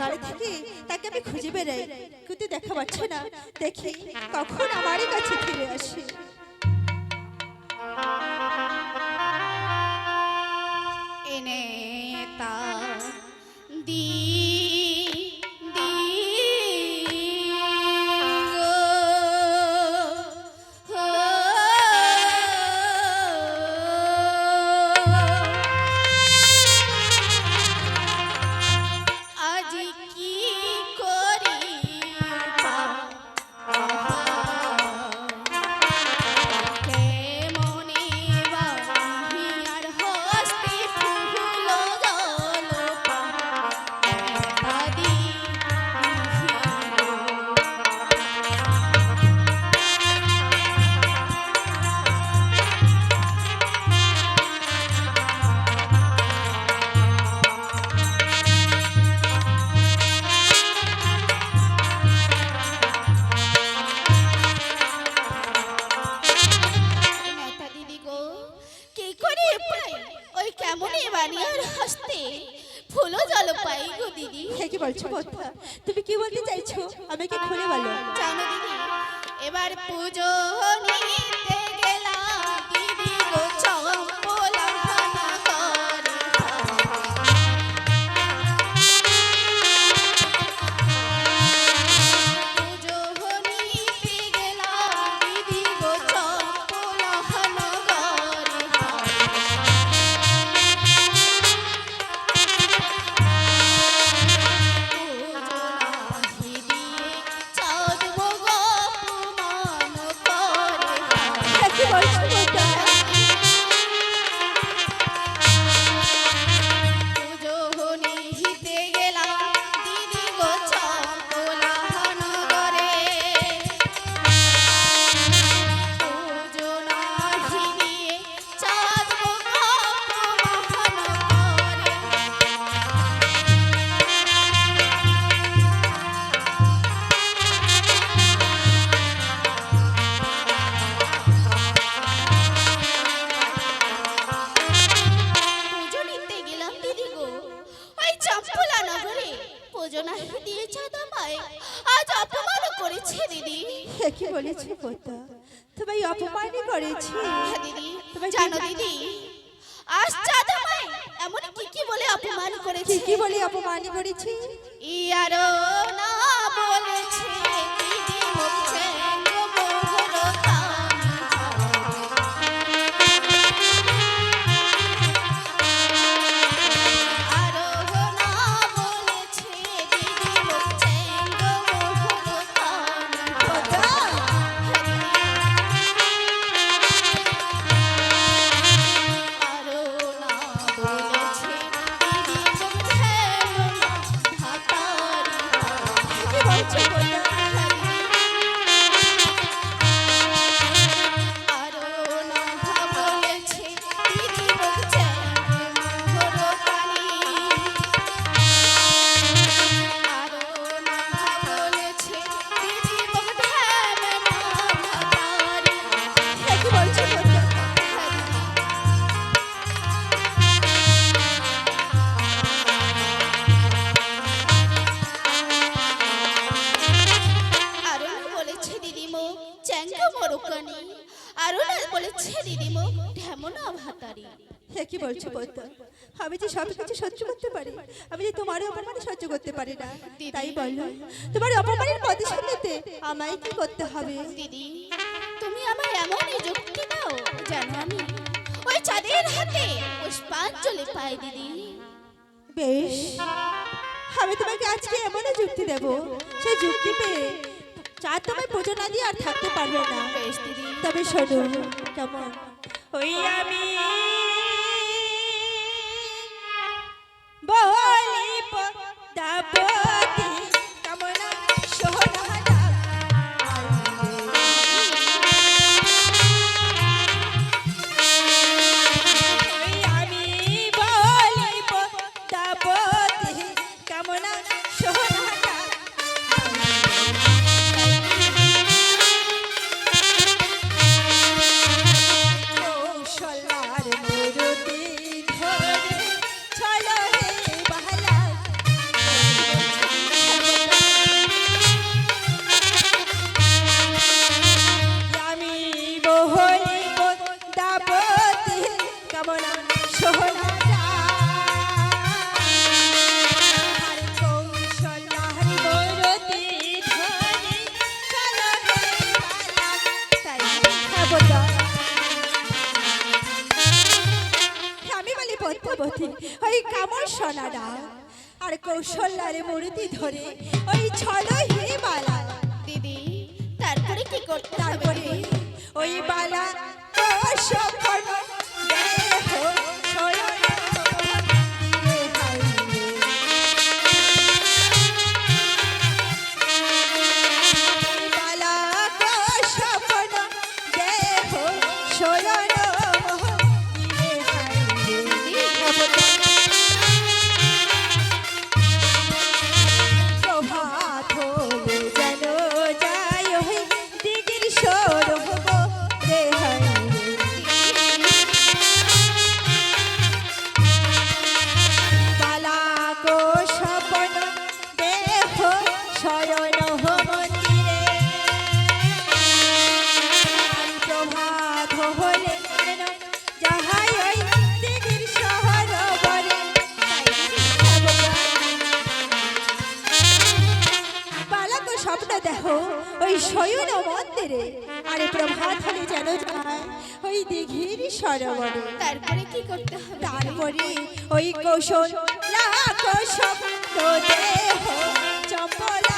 গাড়ি থেকে তাকে আমি খুঁজে বেড়াই। কিন্তু দেখা পাচ্ছে না। দেখি কখন আমারই কাছে ফিরে আসে। পাঞ্জলি পাই দিদি। বেশ আমি তোমাকে আজকে এমন যুক্তি দেব সেই যুক্তি পেয়ে চাঁদ তোমায় পুজো না দিয়ে আর থাকতে পারবে না। তবে শোনো কেমন? ওই আমি বলি দাপত Senhor. আমি বলি পদ্মাবতী ওই কামর সোনাডা আর কৌশল্যারে মূর্তি ধরে ওই ছলো হিমালা দিদি তারপরে কি করতে তারপরে ওই বালা সব সরোবরে। তারপরে কি করতে হবে? তারপরে ওই কৌশল কৌশল দেহ চপলা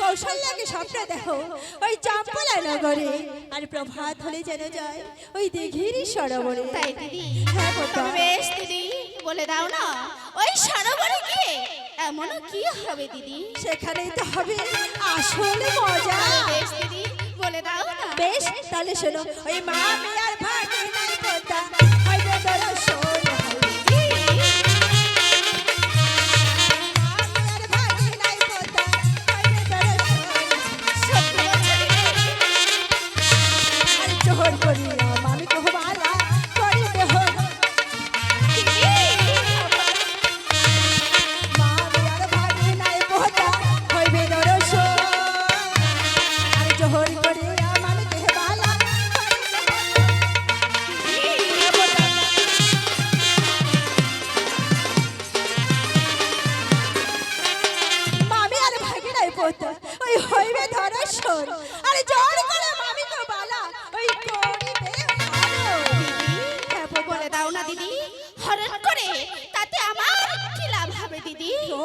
কৌশল্যাকে স্বপ্ন দেখো ওই চাম্পলা নগরে। আর প্রভাত হলে যেন যায় ওই দিঘির সরোবরে। তাই দিদি। হ্যাঁ বেশ দিদি বলে দাও না ওই সরোবরে গিয়ে কি হবে দিদি? সেখানেই তো হবে। আসল মজা। বেশ দিদি বলে দাও না। বেশ তাহলে শোনো ওই মা মেয়ার ভাগে নাই আর জোর করে মামি তো বালা। ওই করিবে হ্যাঁ বলে দাও না দিদি। হরণ করে তাতে আমার কি লাভ হবে দিদি? ও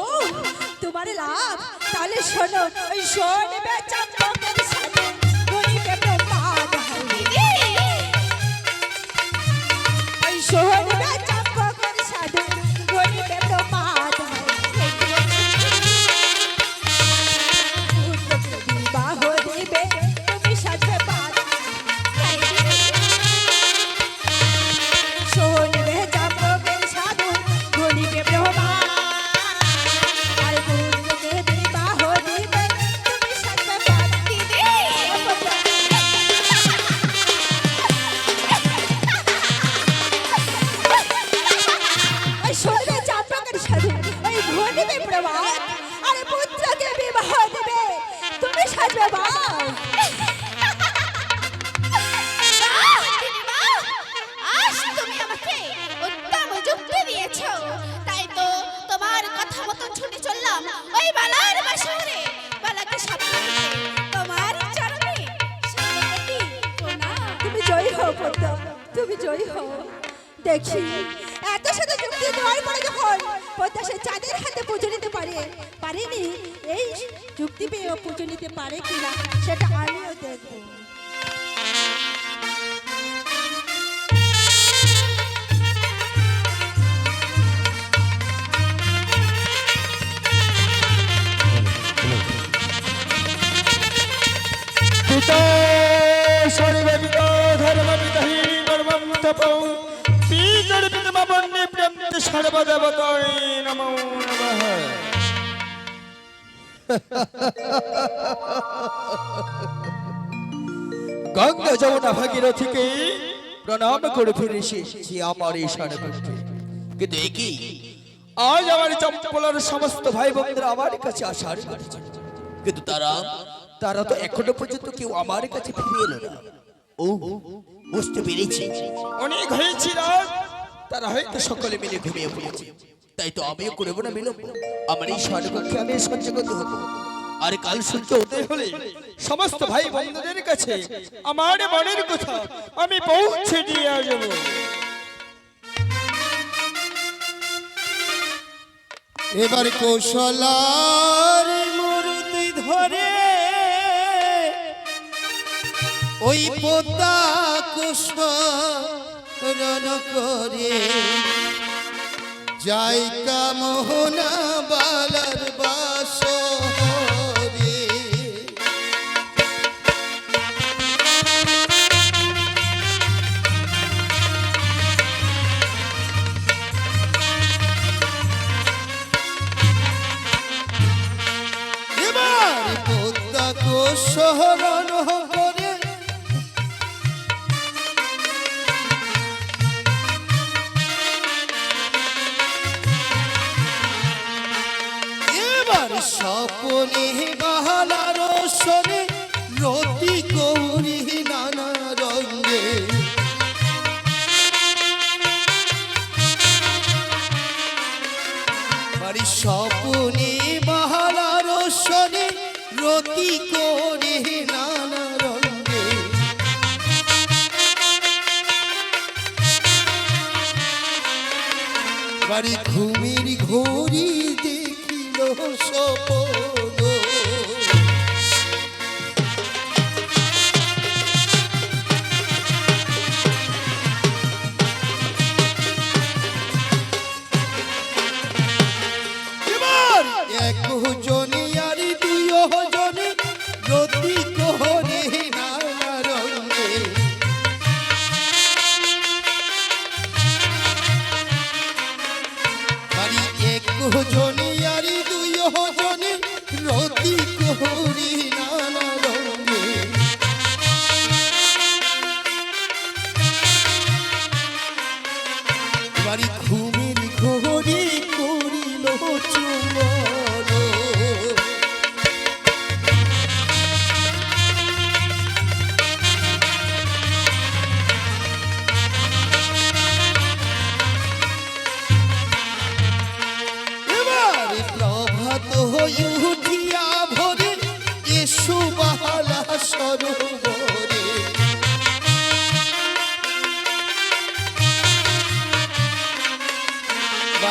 তোমার লাভ। তাহলে শোনো ওই শোনবে চম্পকের পদ্ম তুমি জয়ী হও। দেখি, এত সাথে যুক্তি দেওয়ার পরে যখন, পদ্মা সে চাঁদের হাতে পুজো নিতে পারে। পারেনি? এই যুক্তি পেয়েও পুজো নিতে পারে কিনা, সেটা আমিও দেখব। নমঃ। গঙ্গা যমুনা ভাগীরথীকে প্রণাম করে ফিরে এসেছি আমার এই স্বর্গকে কিন্তু একই আজ আমার চম্পলার সমস্ত ভাই বোনরা আমার কাছে আসার কিন্তু তারা তারা তো এখনও পর্যন্ত কেউ আমার কাছে ফিরে এলো না। ও বুঝতে পেরেছি। অনেক হয়েছিল তারা হয়তো সকলে মিলে ঘুমিয়ে পড়েছে। তাই তো আমিও করব না বিলম্ব। আমার এই স্বর্গকে আমি সহ্য করতে হতো আর কাল সূর্য উদয় হলে সমস্ত ভাই বন্ধুদের কাছে আমার মনের কথা আমি পৌঁছে দিয়ে আসব। এবার কৌশলার মূর্তি ধরে ওই পোতা কুশরণ করে। যাই কামনা বালার বাসরে এবার পোতা সনে রতি কৌরি নানা বাড়ি স্বপনে বাহালার সনে রতি করে নানা রঙে। বাড়ি ঘুমির ঘড়ি এক জনে আর দুই জনে রতি কোহরে।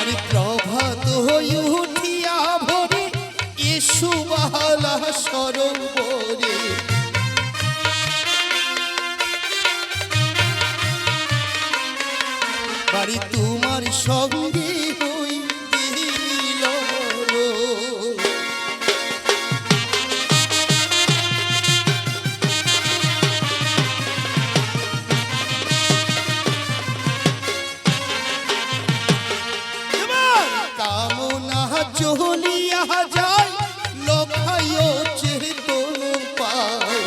বাড়ি প্রভাত হয়ে উঠিয়া ভরে এসো বাহালা সরোবরে তোমার সঙ্গে চলিয়া যায় লখায় চেতন পায়।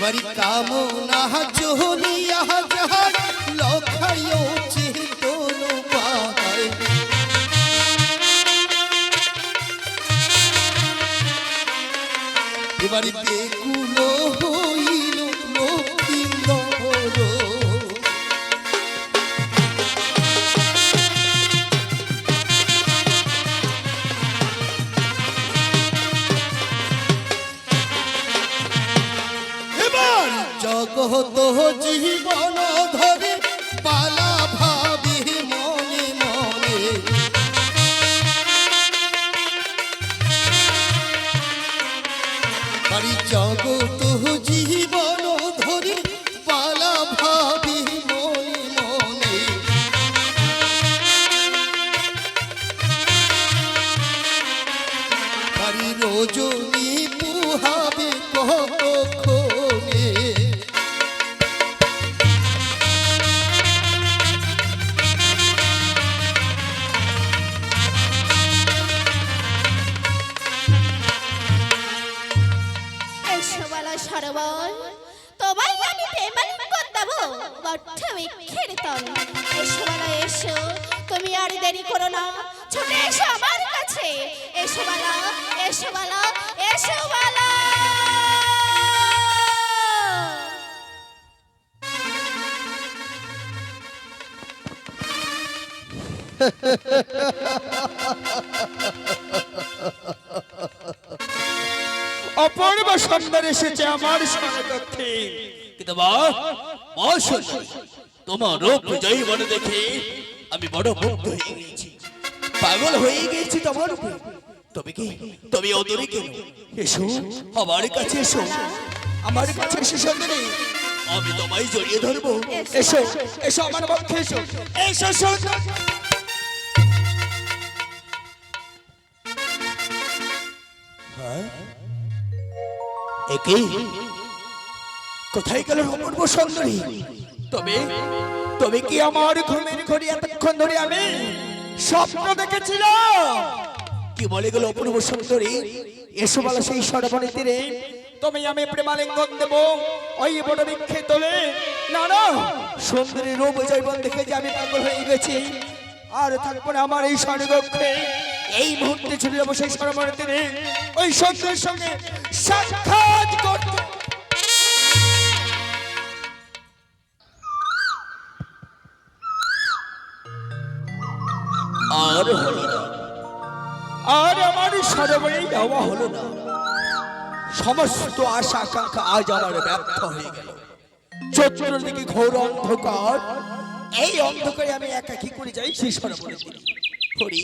বাড়ি কামনা চলিয়া যায় লখায় চেতন পায়। এবারে জগত জীবন ধরে পালা অপূর্ব সুন্দর এসেছে আমার সমকক্ষে কিন্তু মা তোমার রূপ জয়ী মনে দেখে আমি বড় মুগ্ধ হয়ে গেছি পাগল হয়ে গেছি তোমার তবে কি তুমি অদূরে কেন? এসো আমার কাছে এসো। আমার কাছে এসে সুন্দরী। আমি তোমায় জড়িয়ে ধরবো। এসো এসো আমার পক্ষে এসো। এসো সুন্দর কোথায় গেল অপূর্ব সুন্দরী তবে তবে কি আমার ঘুমের ঘড়ি এতক্ষণ ধরে আমি স্বপ্ন দেখেছিলাম কি বলে গেল অপূর্ব সুন্দরী এসো বলা সেই সরবণী তীরে। তুমি আমি প্রেমালিঙ্গন দেব, ওই বড় বৃক্ষে তোলে। না না, সুন্দরী রূপ জৈবন দেখে যে আমি পাগল হয়ে গেছি। আর না আমার এই স্বর্গক্ষে। এই মুহূর্তে ছবি সেই সরবণী তীরে ওই সুন্দরের সঙ্গে সাক্ষাৎ করতে। আর হলো না। আর আমার সরবরে যাওয়া হলো না। সমস্ত আশা আকাঙ্ক্ষা আজ আমার ব্যর্থ হয়ে গেল। চতুর্দিকে ঘোর অন্ধকার। এই অন্ধকারে আমি একা কি করে যাই সেই সরবরে হরি।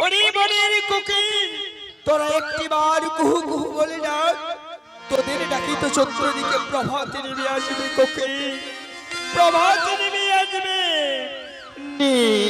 হরি বনের কুকির তোরা একটি বার কুহু কুহু বলে ডাক তোদের ডাকি তো চন্দ্রদিকে প্রভাতে নেমে আসবে কোকিল প্রভাতে নেমে আসবে। নিশি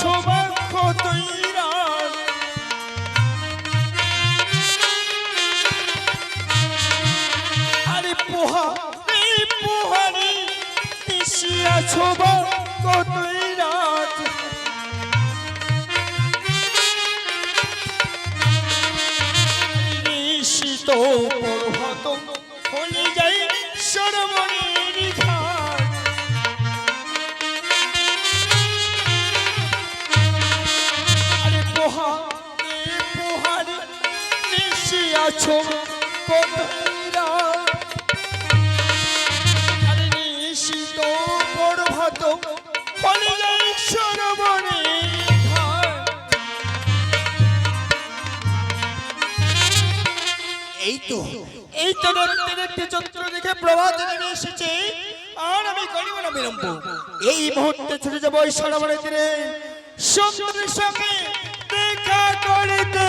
সৌভাগ্য তৈরা। আছো আরে নিশিত প্রভাত যাই এই তো। এই তো দেখতে দেখতে চন্দ্র দেখে প্রভাত নেমে এসেছে। আর আমি করিব না বিলম্ব। এই মুহূর্তে ছুটে যাব তীরে। সুন্দরের সঙ্গে দেখা করতে।